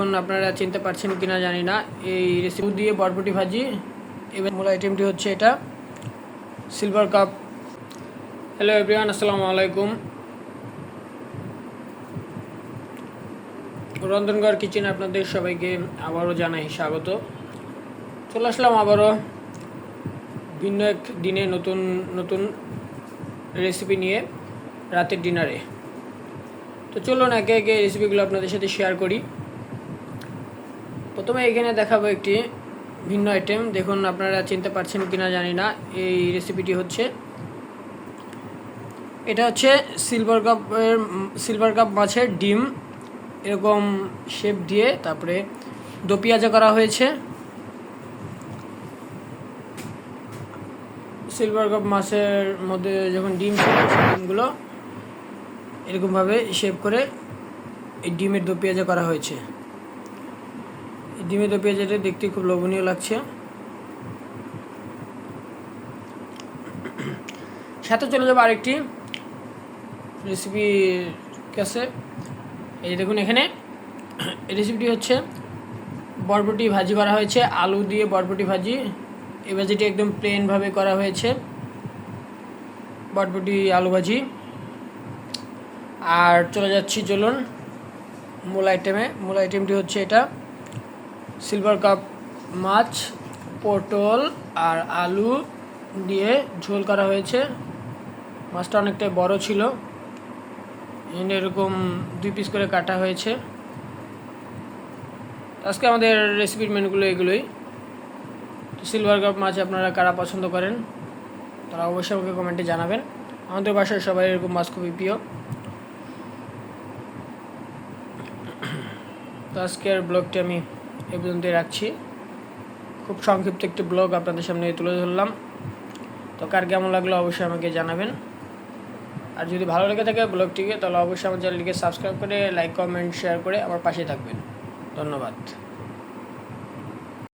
এখন আপনারা চিনতে পারছেন কিনা জানি না। এই রেসিপি দিয়ে বরবটি ভাজি, এবার মূল আইটেমটি হচ্ছে এটা সিলভার কাপ হ্যালো এভরিওয়ান আসসালামু আলাইকুম। রন্ধনগড় কিচেন আপনাদের সবাইকে আবারও জানাই স্বাগত। চলে আসলাম আবারও ভিন্ন এক দিনে নতুন নতুন রেসিপি নিয়ে রাতের ডিনারে তো চলুন একে একে রেসিপিগুলো আপনাদের সাথে শেয়ার করি। প্রথমে এখানে দেখাবো একটি ভিন্ন আইটেম দেখুন, আপনারা চিনতে পারছেন কিনা জানি না। এই রেসিপিটি হচ্ছে, এটা হচ্ছে সিলভার কাপের সিলভার কাপ মাছের ডিম। এরকম শেপ দিয়ে তারপরে দো পেঁয়াজা করা হয়েছে। সিলভার কাপ মাছের মধ্যে যখন ডিম ডিমগুলো এরকমভাবে শেপ করে এই ডিমের দো পেঁয়াজা করা হয়েছে। এই ডিমের দো পেঁয়াজাটা দেখতে খুব লোভনীয় লাগছে। সাথে চলে যাব আরেকটি রেসিপি কাছে। এই দেখুন এখানে। রেসিপিটি হচ্ছে বরবটি ভাজি করা হয়েছে, আলু দিয়ে বরবটি ভাজি। এই ভাজিটি একদম প্লেনভাবে করা হয়েছে, বরবটি, আলু ভাজি। আর চলে যাচ্ছি চলুন, মূল আইটেমে মূল আইটেমটি হচ্ছে এটা। সিলভার কাপ মাছ, পটল আর আলু দিয়ে ঝোল করা হয়েছে। মাছটা অনেকটাই বড় ছিল। এরকম দুই পিস করে কাটা হয়েছে। আজকে আমাদের রেসিপির মেনুগুলো এগুলোই। সিলভার কাপ মাছ আপনারা কারা পছন্দ করেন, তারা অবশ্যই আমাকে কমেন্টে জানাবেন। আমাদের বাসায় সবাই এরকম মাছ খুবই প্রিয়। তো আজকের ব্লগটি আমি এ পর্যন্তই রাখছি। খুব সংক্ষিপ্ত একটি ব্লগ আপনাদের সামনে তুলে ধরলাম। তো কার কেমন লাগল অবশ্যই আমাকে জানাবেন। আর যদি ভালো লেগে থাকে ব্লগটিকে, তাহলে অবশ্যই আমার চ্যানেলটিকে সাবস্ক্রাইব করে লাইক কমেন্ট শেয়ার করে আমার পাশে থাকবেন। ধন্যবাদ।